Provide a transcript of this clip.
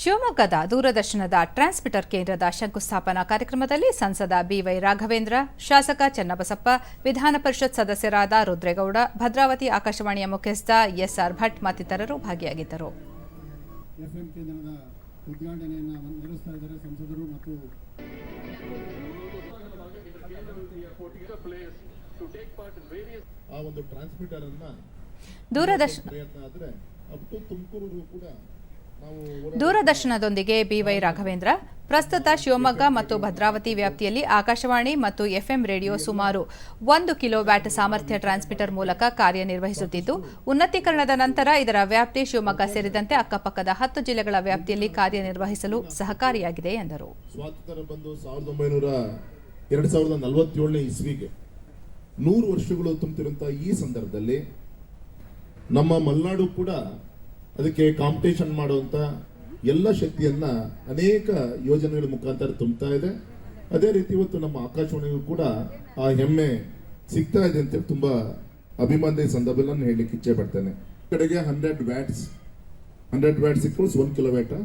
ಶಿವಮೊಗ್ಗದ ದೂರದರ್ಶನದ ಟ್ರಾನ್ಸ್ಮಿಟರ್ ಕೇಂದ್ರದ ಶಂಕುಸ್ಥಾಪನಾ ಕಾರ್ಯಕ್ರಮದಲ್ಲಿ ಸಂಸದ ಬಿವೈ ರಾಘವೇಂದ್ರ ಶಾಸಕ ಚನ್ನಬಸಪ್ಪ ವಿಧಾನ ಪರಿಷತ್ ಸದಸ್ಯರಾದ ರುದ್ರೇಗೌಡ ಭದ್ರಾವತಿ ಆಕಾಶವಾಣಿಯ ಮುಖ್ಯಸ್ಥ ಎಸ್ಆರ್ ಭಟ್ ಮತ್ತಿತರರು ಭಾಗಿಯಾಗಿದ್ದರು. ಎಫ್ ಎಂ ಕೇಂದ್ರದ ಉದ್ಘಾಟನೆಯನ್ನು ನೆರವೇರಿಸ್ತಾ ಸಂಸದರು ಮತ್ತು ಆ ಟ್ರಾನ್ಸ್ಮಿಟರ್ ಅನ್ನ ದೂರದರ್ಶನ ದೂರದರ್ಶನದೊಂದಿಗೆ ಬಿವೈ ರಾಘವೇಂದ್ರ, ಪ್ರಸ್ತುತ ಶಿವಮೊಗ್ಗ ಮತ್ತು ಭದ್ರಾವತಿ ವ್ಯಾಪ್ತಿಯಲ್ಲಿ ಆಕಾಶವಾಣಿ ಮತ್ತು ಎಫ್ಎಂ ರೇಡಿಯೋ ಸುಮಾರು ಒಂದು ಕಿಲೋವ್ಯಾಟ್ ಸಾಮರ್ಥ್ಯ ಟ್ರಾನ್ಸ್ಮಿಟರ್ ಮೂಲಕ ಕಾರ್ಯನಿರ್ವಹಿಸುತ್ತಿದ್ದು, ಉನ್ನತೀಕರಣದ ನಂತರ ಇದರ ವ್ಯಾಪ್ತಿ ಶಿವಮೊಗ್ಗ ಸೇರಿದಂತೆ ಅಕ್ಕಪಕ್ಕದ ಹತ್ತು ಜಿಲ್ಲೆಗಳ ವ್ಯಾಪ್ತಿಯಲ್ಲಿ ಕಾರ್ಯನಿರ್ವಹಿಸಲು ಸಹಕಾರಿಯಾಗಿದೆ ಎಂದರು. ನೂರು ವರ್ಷಗಳು ತುಂಬುತ್ತಿರುವಂತಹ ಈ ಸಂದರ್ಭದಲ್ಲಿ ನಮ್ಮ ಮಲೆನಾಡು ಕೂಡ ಅದಕ್ಕೆ ಕಾಂಪಿಟೇಷನ್ ಮಾಡುವಂತ ಎಲ್ಲ ಶಕ್ತಿಯನ್ನ ಅನೇಕ ಯೋಜನೆಗಳ ಮುಖಾಂತರ ತುಂಬುತ್ತಾ ಇದೆ. ಅದೇ ರೀತಿ ಇವತ್ತು ನಮ್ಮ ಆಕಾಶವಾಣಿಗೂ ಕೂಡ ಆ ಹೆಮ್ಮೆ ಸಿಗ್ತಾ ಇದೆ ಅಂತ ತುಂಬಾ ಅಭಿಮಾನದ ಸಂದರ್ಭದಲ್ಲಿ ನಾನು ಹೇಳಲಿಕ್ಕೆ ಇಚ್ಛೆ ಪಡ್ತೇನೆ. ಕಡೆಗೆ hundred watts hundred watts equals one kilometre